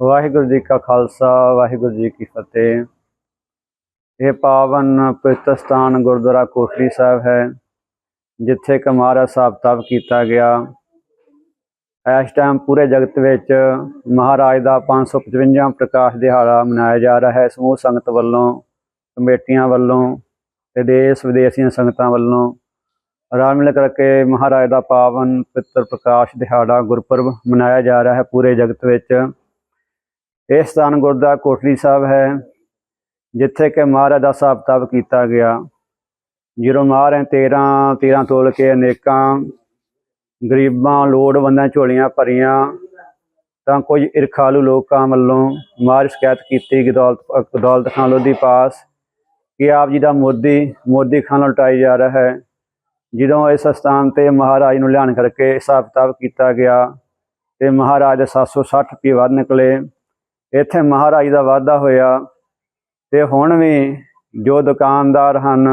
ਵਾਹਿਗੁਰੂ ਜੀ ਕਾ ਖਾਲਸਾ, ਵਾਹਿਗੁਰੂ ਜੀ ਕੀ ਫਤਿਹ। ਇਹ ਪਾਵਨ ਪਵਿੱਤਰ ਸਥਾਨ ਗੁਰਦੁਆਰਾ ਕੋਟਲੀ ਸਾਹਿਬ ਹੈ, ਜਿੱਥੇ ਕਮਾਰਾ ਸਾਹਿਬ ਤਪ ਕੀਤਾ ਗਿਆ। ਇਸ ਟਾਈਮ ਪੂਰੇ ਜਗਤ ਵਿੱਚ ਮਹਾਰਾਜ ਦਾ 555 ਪ੍ਰਕਾਸ਼ ਦਿਹਾੜਾ ਮਨਾਇਆ ਜਾ ਰਿਹਾ ਹੈ। ਸਮੂਹ ਸੰਗਤ ਵੱਲੋਂ, ਕਮੇਟੀਆਂ ਵੱਲੋਂ ਤੇ ਦੇਸ਼ ਵਿਦੇਸ਼ੀਆਂ ਸੰਗਤਾਂ ਵੱਲੋਂ ਰਾਮ ਮਿਲ ਕਰਕੇ ਮਹਾਰਾਜ ਦਾ ਪਾਵਨ ਪਵਿੱਤਰ ਪ੍ਰਕਾਸ਼ ਦਿਹਾੜਾ ਗੁਰਪੁਰਬ ਮਨਾਇਆ ਜਾ ਰਿਹਾ ਹੈ ਪੂਰੇ ਜਗਤ ਵਿੱਚ। ਇਹ ਸਥਾਨ ਗੁਰਦੁਆਰਾ ਕੋਟਲੀ ਸਾਹਿਬ ਹੈ, ਜਿੱਥੇ ਕਿ ਮਹਾਰਾਜ ਦਾ ਸਾਹਿਬ ਤਪ ਕੀਤਾ ਗਿਆ। ਜਦੋਂ ਮਹਾਰਾਜ 13 13 ਤੋਲ ਕੇ ਅਨੇਕਾਂ ਗਰੀਬਾਂ, ਲੋੜਵੰਦਾਂ, ਝੋਲੀਆਂ ਭਰੀਆਂ, ਤਾਂ ਕੁਝ ਇਰਖਾਲੂ ਲੋਕਾਂ ਵੱਲੋਂ ਮਾਰ ਸ਼ਿਕਾਇਤ ਕੀਤੀ ਕਿ ਦੌਲਤ ਦੌਲਤ ਖਾਨ ਲੋਧੀ ਪਾਸ ਕਿ ਆਪ ਜੀ ਦਾ ਮੋਦੀ ਮੋਦੀ ਖਾਨ ਲੁਟਾਈ ਜਾ ਰਿਹਾ ਹੈ। ਜਦੋਂ ਇਸ ਸਥਾਨ ਤੇ ਮਹਾਰਾਜ ਨੂੰ ਲਿਆਣ ਕਰਕੇ ਹਿਸਾਬ ਕਿਤਾਬ ਕੀਤਾ ਗਿਆ ਤੇ ਮਹਾਰਾਜ ਦੇ 760 ਰੁਪਏ ਵੱਧ ਨਿਕਲੇ ਇੱਥੇ ਮਹਾਰਾਜ ਦਾ ਵਾਅਦਾ ਹੋਇਆ ਤੇ ਹੁਣ ਵੀ ਜੋ ਦੁਕਾਨਦਾਰ ਹਨ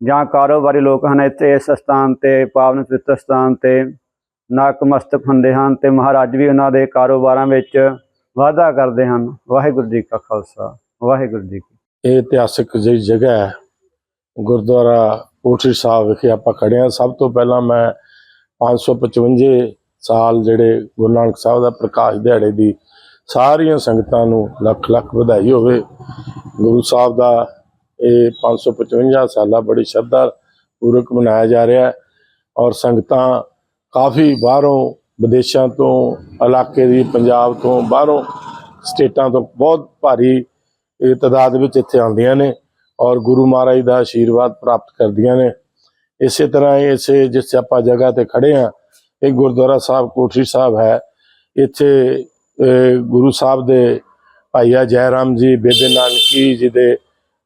ਜਾਂ ਕਾਰੋਬਾਰੀ ਲੋਕ ਹਨ ਇੱਥੇ ਇਸ ਸਥਾਨ ਤੇ, ਪਾਵਨ ਪਵਿੱਤਰ ਸਥਾਨ ਤੇ ਨਕਮਸਤਕ ਹੁੰਦੇ ਹਨ ਤੇ ਮਹਾਰਾਜ ਵੀ ਉਹਨਾਂ ਦੇ ਕਾਰੋਬਾਰਾਂ ਵਿੱਚ ਵਾਅਦਾ ਕਰਦੇ ਹਨ। ਵਾਹਿਗੁਰੂ ਜੀ ਕਾ ਖਾਲਸਾ, ਵਾਹਿਗੁਰੂ ਜੀ ਇਹ ਇਤਿਹਾਸਿਕ ਜਿਹੜੀ ਜਗ੍ਹਾ ਹੈ, ਗੁਰਦੁਆਰਾ ਕੋਠੀ ਸਾਹਿਬ ਵਿਖੇ ਆਪਾਂ ਖੜੇ ਹਾਂ। ਸਭ ਤੋਂ ਪਹਿਲਾਂ ਮੈਂ 555 ਸਾਲ ਜਿਹੜੇ ਗੁਰੂ ਨਾਨਕ ਸਾਹਿਬ ਦਾ ਪ੍ਰਕਾਸ਼ ਦਿਹਾੜੇ ਦੀ ਸਾਰੀਆਂ ਸੰਗਤਾਂ ਨੂੰ ਲੱਖ ਲੱਖ ਵਧਾਈ ਹੋਵੇ। ਗੁਰੂ ਸਾਹਿਬ ਦਾ ਇਹ 555 ਸਾਲਾ ਬੜੀ ਸ਼ਰਧਾ ਪੂਰਵਕ ਮਨਾਇਆ ਜਾ ਰਿਹਾ ਹੈ ਔਰ ਸੰਗਤਾਂ ਕਾਫੀ ਬਾਹਰੋਂ, ਵਿਦੇਸ਼ਾਂ ਤੋਂ, ਇਲਾਕੇ ਦੀ ਪੰਜਾਬ ਤੋਂ, ਬਾਹਰੋਂ ਸਟੇਟਾਂ ਤੋਂ ਬਹੁਤ ਭਾਰੀ ਇਹ ਤਾਦਾਦ ਵਿੱਚ ਇੱਥੇ ਆਉਂਦੀਆਂ ਨੇ ਔਰ ਗੁਰੂ ਮਹਾਰਾਜ ਦਾ ਆਸ਼ੀਰਵਾਦ ਪ੍ਰਾਪਤ ਕਰਦੀਆਂ ਨੇ। ਇਸੇ ਤਰ੍ਹਾਂ ਇਸੇ ਜਿਸ ਆਪਾਂ ਜਗ੍ਹਾ ਤੇ ਖੜੇ ਆ ਇਹ ਗੁਰਦੁਆਰਾ ਸਾਹਿਬ ਕੋਠੀ ਸਾਹਿਬ ਹੈ। ਇੱਥੇ ਗੁਰੂ ਸਾਹਿਬ ਦੇ ਭਾਈਆ ਜੈਰਾਮ ਜੀ, ਬੇਬੇ ਨਾਨਕੀ ਜੀ ਦੇ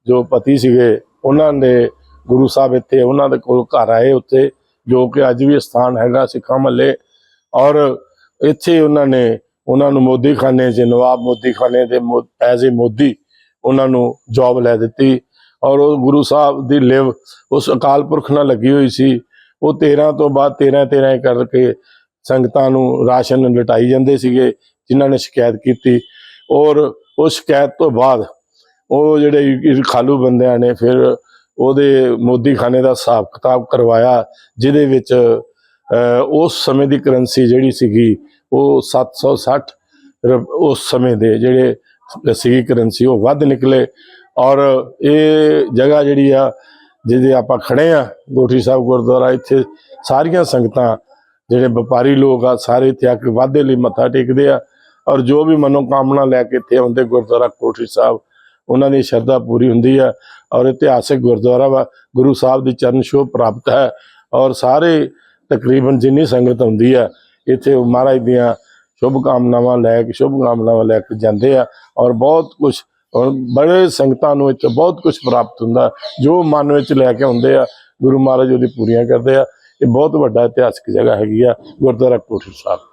ਜੋ ਪਤੀ ਸੀਗੇ, ਉਹਨਾਂ ਦੇ ਗੁਰੂ ਸਾਹਿਬ ਇੱਥੇ, ਉਹਨਾਂ ਦੇ ਕੋਲ ਘਰ ਆਏ ਉੱਥੇ, ਜੋ ਕਿ ਅੱਜ ਵੀ ਸਥਾਨ ਹੈਗਾ ਸਿੱਖਾਂ ਮਹੱਲੇ। ਔਰ ਇੱਥੇ ਉਹਨਾਂ ਨੇ, ਉਹਨਾਂ ਨੂੰ ਮੋਦੀ ਖਾਨੇ 'ਚ, ਨਵਾਬ ਮੋਦੀ ਖਾਨੇ ਦੇ ਐਜ਼ ਏ ਮੋਦੀ, ਉਹਨਾਂ ਨੂੰ ਜੌਬ ਲੈ ਦਿੱਤੀ। ਔਰ ਉਹ ਗੁਰੂ ਸਾਹਿਬ ਦੀ ਲਿਵ, ਉਸ ਅਕਾਲ ਪੁਰਖ ਨਾਲ ਲੱਗੀ ਹੋਈ ਸੀ। ਉਹ 13 ਤੋਂ ਬਾਅਦ 13 13 ਕਰਕੇ ਸੰਗਤਾਂ ਨੂੰ ਰਾਸ਼ਨ ਲਟਾਈ ਜਾਂਦੇ ਸੀਗੇ। ਜਿਨ੍ਹਾਂ ਨੇ ਸ਼ਿਕਾਇਤ ਕੀਤੀ ਔਰ ਉਹ ਸ਼ਿਕਾਇਤ ਤੋਂ ਬਾਅਦ ਉਹ ਜਿਹੜੇ ਖਾਲੂ ਬੰਦਿਆਂ ਨੇ ਫਿਰ ਉਹਦੇ ਮੋਦੀ ਖਾਨੇ ਦਾ ਹਿਸਾਬ ਕਿਤਾਬ ਕਰਵਾਇਆ, ਜਿਹਦੇ ਵਿੱਚ ਉਸ ਸਮੇਂ ਦੀ ਕਰੰਸੀ ਜਿਹੜੀ ਸੀਗੀ, ਉਹ 760 ਰੁਪ- ਉਸ ਸਮੇਂ ਦੇ ਜਿਹੜੇ ਸੀਗੀ ਕਰੰਸੀ, ਉਹ ਵੱਧ ਨਿਕਲੇ ਔਰ ਇਹ ਜਗ੍ਹਾ ਜਿਹੜੀ ਆ, ਜਿਹਦੇ ਆਪਾਂ ਖੜੇ ਆ, ਗੋਠੀ ਸਾਹਿਬ ਗੁਰਦੁਆਰਾ, ਇੱਥੇ ਸਾਰੀਆਂ ਸੰਗਤਾਂ, ਜਿਹੜੇ ਵਪਾਰੀ ਲੋਕ ਆ, ਸਾਰੇ ਇੱਥੇ ਆ ਕੇ ਵਾਧੇ ਲਈ ਮੱਥਾ ਟੇਕਦੇ ਆ। ਔਰ ਜੋ ਵੀ ਮਨੋਕਾਮਨਾ ਲੈ ਕੇ ਇੱਥੇ ਆਉਂਦੇ ਗੁਰਦੁਆਰਾ ਕੋਠੀ ਸਾਹਿਬ, ਉਹਨਾਂ ਦੀ ਸ਼ਰਧਾ ਪੂਰੀ ਹੁੰਦੀ ਆ ਔਰ ਇਤਿਹਾਸਿਕ ਗੁਰਦੁਆਰਾ ਵਾ, ਗੁਰੂ ਸਾਹਿਬ ਦੀ ਚਰਨ ਛੋਹ ਪ੍ਰਾਪਤ ਹੈ ਔਰ ਸਾਰੇ ਤਕਰੀਬਨ ਜਿੰਨੀ ਸੰਗਤ ਹੁੰਦੀ ਆ ਇੱਥੇ ਉਹ ਮਹਾਰਾਜ ਦੀਆਂ ਸ਼ੁਭ ਕਾਮਨਾਵਾਂ ਲੈ ਕੇ, ਸ਼ੁਭ ਕਾਮਨਾਵਾਂ ਲੈ ਕੇ ਜਾਂਦੇ ਆ ਔਰ ਬਹੁਤ ਕੁਝ ਔਰ ਬੜੇ ਸੰਗਤਾਂ ਨੂੰ ਇੱਥੇ ਬਹੁਤ ਕੁਝ ਪ੍ਰਾਪਤ ਹੁੰਦਾ, ਜੋ ਮਨ ਵਿੱਚ ਲੈ ਕੇ ਆਉਂਦੇ ਆ, ਗੁਰੂ ਮਹਾਰਾਜ ਉਹਦੀ ਪੂਰੀਆਂ ਕਰਦੇ ਆ, ਇਹ ਬਹੁਤ ਵੱਡਾ ਇਤਿਹਾਸਕ ਜਗ੍ਹਾ ਹੈਗੀ ਆ ਗੁਰਦੁਆਰਾ ਕੋਠੀ ਸਾਹਿਬ।